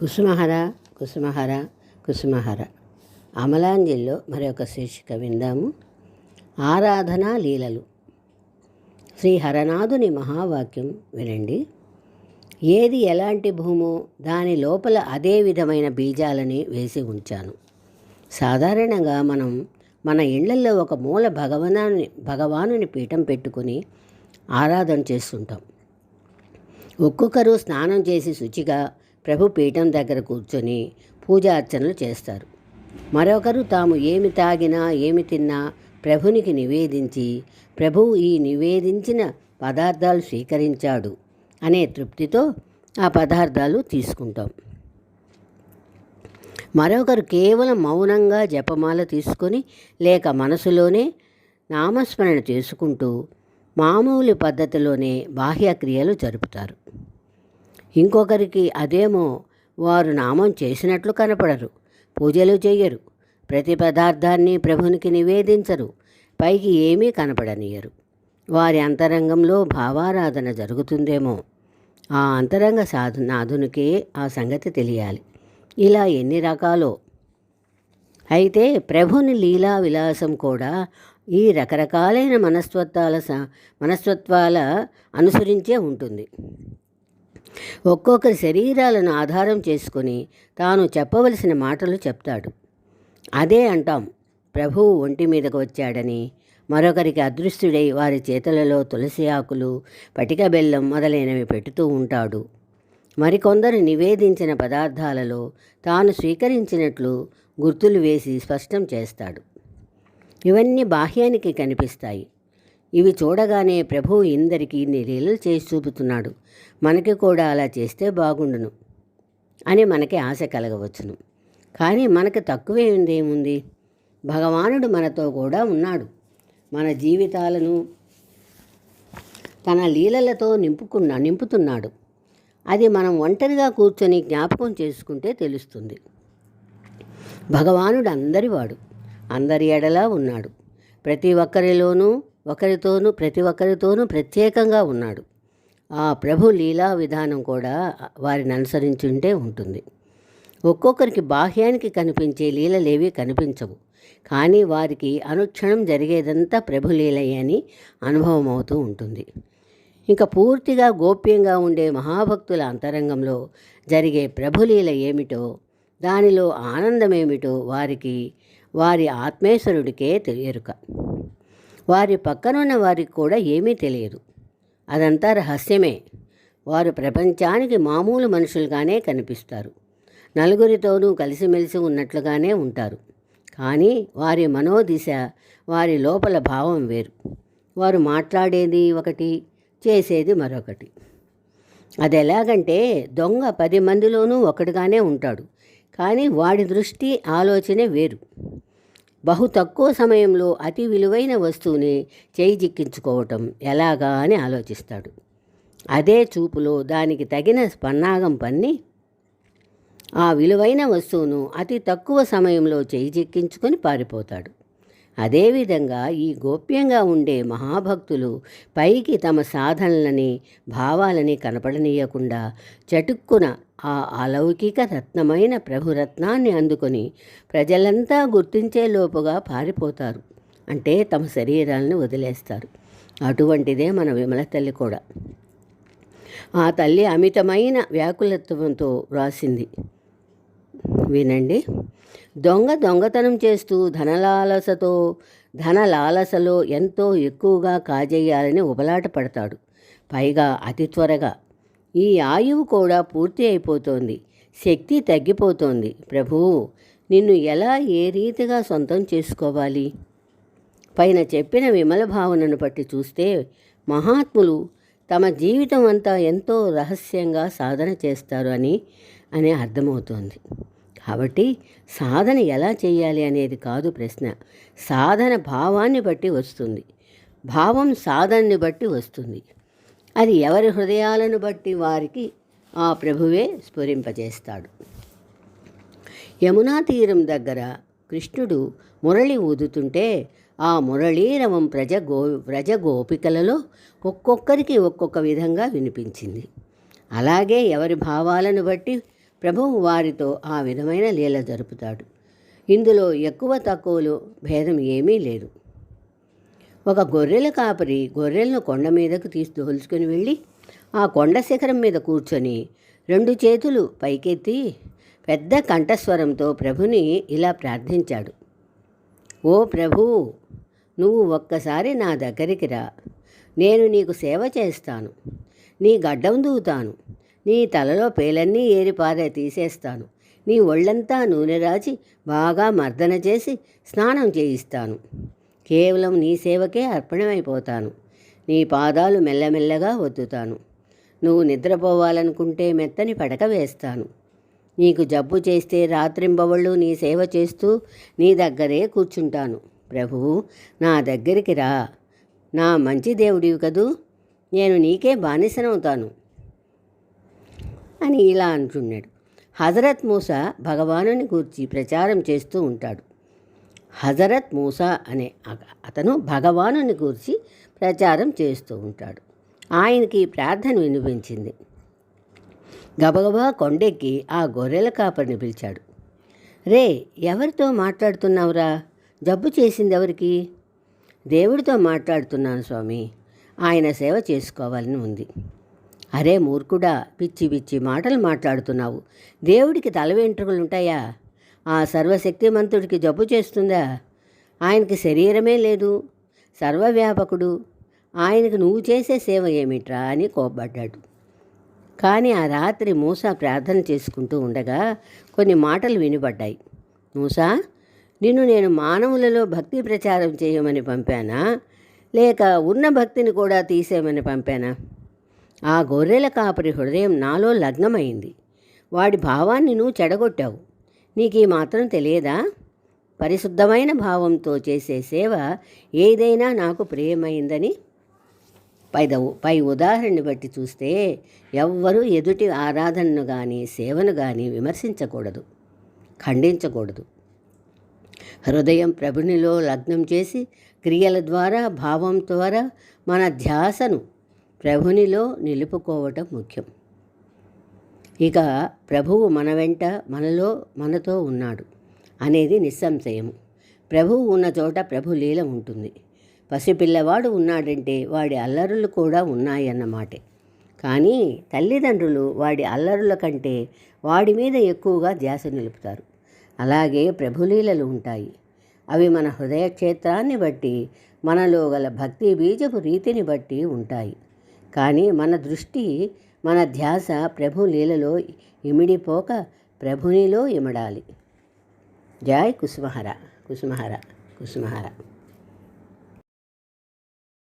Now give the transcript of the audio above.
కుసుమహర కుసుమహర కుసుమహర. అమలాంజలిలో మరొక శీర్షిక విందాము. ఆరాధన లీలలు. శ్రీ హరనాథుని మహావాక్యం వినండి. ఏది ఎలాంటి భూమో దాని లోపల అదే విధమైన బీజాలని వేసి ఉంచాను. సాధారణంగా మనం మన ఇళ్ళలో ఒక మూల భగవనాన్ని భగవానుని పీఠం పెట్టుకుని ఆరాధన చేస్తుంటాం. ఒక్కొక్కరు స్నానం చేసి శుచిగా ప్రభు పీఠం దగ్గర కూర్చొని పూజార్చనలు చేస్తారు. మరొకరు తాము ఏమి తాగినా ఏమి తిన్నా ప్రభునికి నివేదించి ప్రభువు ఈ నివేదించిన పదార్థాలు స్వీకరించాడు అనే తృప్తితో ఆ పదార్థాలు తీసుకుంటాం. మరొకరు కేవలం మౌనంగా జపమాల తీసుకొని లేక మనసులోనే నామస్మరణ చేసుకుంటూ మామూలు పద్ధతిలోనే బాహ్యక్రియలు జరుపుతారు. ఇంకొకరికి అదేమో వారు నామం చేసినట్లు కనపడరు. పూజలు చేయరు ప్రతి పదార్థాన్ని ప్రభునికి నివేదించరు. పైకి ఏమీ కనపడనీయరు. వారి అంతరంగంలో భావారాధన జరుగుతుందేమో. ఆ అంతరంగ సాధనాథునికే ఆ సంగతి తెలియాలి. ఇలా ఎన్ని రకాలో. అయితే ప్రభుని లీలా విలాసం కూడా ఈ రకరకాలైన మనస్తత్వాల స మనస్తత్వాల అనుసరించే ఉంటుంది. ఒక్కొక్కరి శరీరాలను ఆధారం చేసుకొని తాను చెప్పవలసిన మాటలు చెప్తాడు. అదే అంటాం ప్రభువు ఒంటి మీదకు వచ్చాడని. మరొకరికి అదృష్టుడై వారి చేతులలో తులసి ఆకులు పటిక బెల్లం మొదలైనవి పెడుతూ ఉంటాడు. మరికొందరు నివేదించిన పదార్థాలలో తాను స్వీకరించినట్లు గుర్తులు వేసి స్పష్టం చేస్తాడు. ఇవన్నీ బాహ్యానికి కనిపిస్తాయి. ఇవి చూడగానే ప్రభువు ఇందరికీ లీలలు చేసి చూపుతున్నాడు. మనకి కూడా అలా చేస్తే బాగుండును అని మనకి ఆశ కలగవచ్చును. కానీ మనకి తక్కువే ఉందేముంది భగవానుడు మనతో కూడా ఉన్నాడు. మన జీవితాలను తన లీలలతో నింపుకున్న నింపుతున్నాడు. అది మనం ఒంటరిగా కూర్చొని జ్ఞాపకం చేసుకుంటే తెలుస్తుంది. భగవానుడు అందరివాడు అందరి ఎడలా ఉన్నాడు. ప్రతి ఒక్కరిలోనూ ఒకరితోనూ ప్రతి ఒక్కరితోనూ ప్రత్యేకంగా ఉన్నాడు. ఆ ప్రభు లీలా విధానం కూడా వారిని అనుసరించుంటే ఉంటుంది. ఒక్కొక్కరికి బాహ్యానికి కనిపించే లీలలేవి కనిపించవు. కానీ వారికి అనుక్షణం జరిగేదంతా ప్రభులీలయ్య అని అనుభవం అవుతూ ఉంటుంది. ఇంకా పూర్తిగా గోప్యంగా ఉండే మహాభక్తుల అంతరంగంలో జరిగే ప్రభులీల ఏమిటో దానిలో ఆనందమేమిటో వారికి వారి ఆత్మేశ్వరుడికే తెలియరుక. వారి పక్కనున్న వారికి కూడా ఏమీ తెలియదు. అదంతా రహస్యమే. వారు ప్రపంచానికి మామూలు మనుషులుగానే కనిపిస్తారు. నలుగురితోనూ కలిసిమెలిసి ఉన్నట్లుగానే ఉంటారు. కానీ వారి మనోదిశ వారి లోపల భావం వేరు. వారు మాట్లాడేది ఒకటి చేసేది మరొకటి. అది ఎలాగంటే దొంగ పది మందిలోనూ ఒకటిగానే ఉంటాడు. కానీ వాడి దృష్టి ఆలోచనే వేరు. బహు తక్కువ సమయంలో అతి విలువైన వస్తువుని చేయి చిక్కించుకోవటం ఎలాగా అని ఆలోచిస్తాడు. అదే చూపులో దానికి తగిన స్పన్నాగం పన్ని ఆ విలువైన వస్తువును అతి తక్కువ సమయంలో చేయి చిక్కించుకొని పారిపోతాడు. అదేవిధంగా ఈ గోప్యంగా ఉండే మహాభక్తులు పైకి తమ సాధనలని భావాలని కనపడనీయకుండా చటుక్కున ఆ అలౌకిక రత్నమైన ప్రభురత్నాన్ని అందుకొని ప్రజలంతా గుర్తించే లోపుగా పారిపోతారు. అంటే తమ శరీరాలను వదిలేస్తారు. అటువంటిదే మన విమల తల్లి కూడా. ఆ తల్లి అమితమైన వ్యాకులత్వంతో వ్రాసింది. వినండి. దొంగ దొంగతనం చేస్తూ ధనలాలసతో ధనలాలసలో ఎంతో ఎక్కువగా కాజేయాలని ఉబలాట పడతాడు. పైగా అతి త్వరగా. ఈ ఆయువు కూడా పూర్తి అయిపోతోంది. శక్తి తగ్గిపోతోంది. ప్రభువు నిన్ను ఎలా ఏ రీతిగా సొంతం చేసుకోవాలి? పైన చెప్పిన విమల భావనను బట్టి చూస్తే మహాత్ములు తమ జీవితం అంతా ఎంతో రహస్యంగా సాధన చేస్తారు అని అని అర్థమవుతోంది. కాబట్టి సాధన ఎలా చేయాలి అనేది కాదు ప్రశ్న. సాధన భావాన్ని బట్టి వస్తుంది. భావం సాధనని బట్టి వస్తుంది. అది ఎవరి హృదయాలను బట్టి వారికి ఆ ప్రభువే స్ఫురింపజేస్తాడు. యమునా తీరం దగ్గర కృష్ణుడు మురళి ఊదుతుంటే ఆ మురళీరవం ప్రజ గో వ్రజ గోపికలలో ఒక్కొక్కరికి ఒక్కొక్క విధంగా వినిపించింది. అలాగే ఎవరి భావాలను బట్టి ప్రభువు వారితో ఆ విధమైన లీల జరుపుతాడు. ఇందులో ఎక్కువ తక్కువలు భేదం ఏమీ లేదు. ఒక గొర్రెల కాపరి గొర్రెలను కొండ మీదకు తీసి దోల్చుకొని వెళ్ళి ఆ కొండ శిఖరం మీద కూర్చొని రెండు చేతులు పైకెత్తి పెద్ద కంఠస్వరంతో ప్రభుని ఇలా ప్రార్థించాడు. ఓ ప్రభు నువ్వు ఒక్కసారి నా దగ్గరికి రా. నేను నీకు సేవ చేస్తాను. నీ గడ్డం దూతాను. నీ తలలో పేలన్నీ ఏరిపారే తీసేస్తాను. నీ ఒళ్ళంతా నూనె రాచి బాగా మర్దన చేసి స్నానం చేయిస్తాను. కేవలం నీ సేవకే అర్పణమైపోతాను. నీ పాదాలు మెల్లమెల్లగా వద్దుతాను నువ్వు నిద్రపోవాలనుకుంటే మెత్తని పడక వేస్తాను. నీకు జబ్బు చేస్తే రాత్రింబవళ్ళు నీ సేవ చేస్తూ నీ దగ్గరే కూర్చుంటాను. ప్రభువు నా దగ్గరికి రా. నా మంచి దేవుడివి కదూ. నేను నీకే బానిసనవుతాను. అని ఇలా అంటున్నాడు. హజరత్ మూసా భగవానుని గూర్చి ప్రచారం చేస్తూ ఉంటాడు. హజరత్ మూసా అనే అతను భగవానుని గూర్చి ప్రచారం చేస్తూ ఉంటాడు. ఆయనకి ప్రార్థన వినిపించింది. గబగబా కొండెక్కి ఆ గొర్రెల కాపరిని పిలిచాడు. రే ఎవరితో మాట్లాడుతున్నావురా? జబ్బు చేసింది ఎవరికి? దేవుడితో మాట్లాడుతున్నాను స్వామి. ఆయన సేవ చేసుకోవాలని ఉంది. అరే మూర్ఖుడా పిచ్చి పిచ్చి మాటలు మాట్లాడుతున్నావు. దేవుడికి తల వెంట్రుకలు ఉంటాయా? ఆ సర్వశక్తిమంతుడికి జబ్బు చేస్తుందా? ఆయనకి శరీరమే లేదు. సర్వవ్యాపకుడు. ఆయనకు నువ్వు చేసే సేవ ఏమిట్రా అని కోపడ్డాడు కానీ ఆ రాత్రి మూసా ప్రార్థన చేసుకుంటూ ఉండగా కొన్ని మాటలు వినిపడ్డాయి. మూసా నిన్ను నేను మానవులలో భక్తి ప్రచారం చేయమని పంపానా? లేక ఉన్న భక్తిని కూడా తీసేయమని పంపానా? ఆ గొర్రెల కాపరి హృదయం నాలో లగ్నమైంది. వాడి భావాన్ని నువ్వు చెడగొట్టావు. నీకు ఈ మాత్రం తెలియదా? పరిశుద్ధమైన భావంతో చేసే సేవ ఏదైనా నాకు ప్రియమైందని? పై పై ఉదాహరణని బట్టి చూస్తే ఎవ్వరూ ఎదుటి ఆరాధనను కానీ సేవను కానీ విమర్శించకూడదు. ఖండించకూడదు. హృదయం ప్రభునిలో లగ్నం చేసి క్రియల ద్వారా భావం ద్వారా మన ధ్యాసను ప్రభునిలో నిలుపుకోవటం ముఖ్యం. ఇక ప్రభువు మన వెంట మనలో మనతో ఉన్నాడు అనేది నిస్సంశయము. ప్రభువు ఉన్న చోట ప్రభు లీల ఉంటుంది. పసిపిల్లవాడు ఉన్నాడంటే వాడి అల్లరులు కూడా ఉన్నాయన్నమాటే. కానీ తల్లిదండ్రులు వాడి అల్లరుల కంటే వాడి మీద ఎక్కువగా ధ్యాస నిలుపుతారు. అలాగే ప్రభులీలలు ఉంటాయి. అవి మన హృదయ క్షేత్రాన్ని బట్టి మనలో గల భక్తి బీజపు రీతిని బట్టి ఉంటాయి. కానీ మన దృష్టి మన ధ్యాస ప్రభు లీలలో ఇమిడిపోక ప్రభునిలో ఇమడాలి. జాయ్ కుసుమహర కుసుమహర కుసుమహర.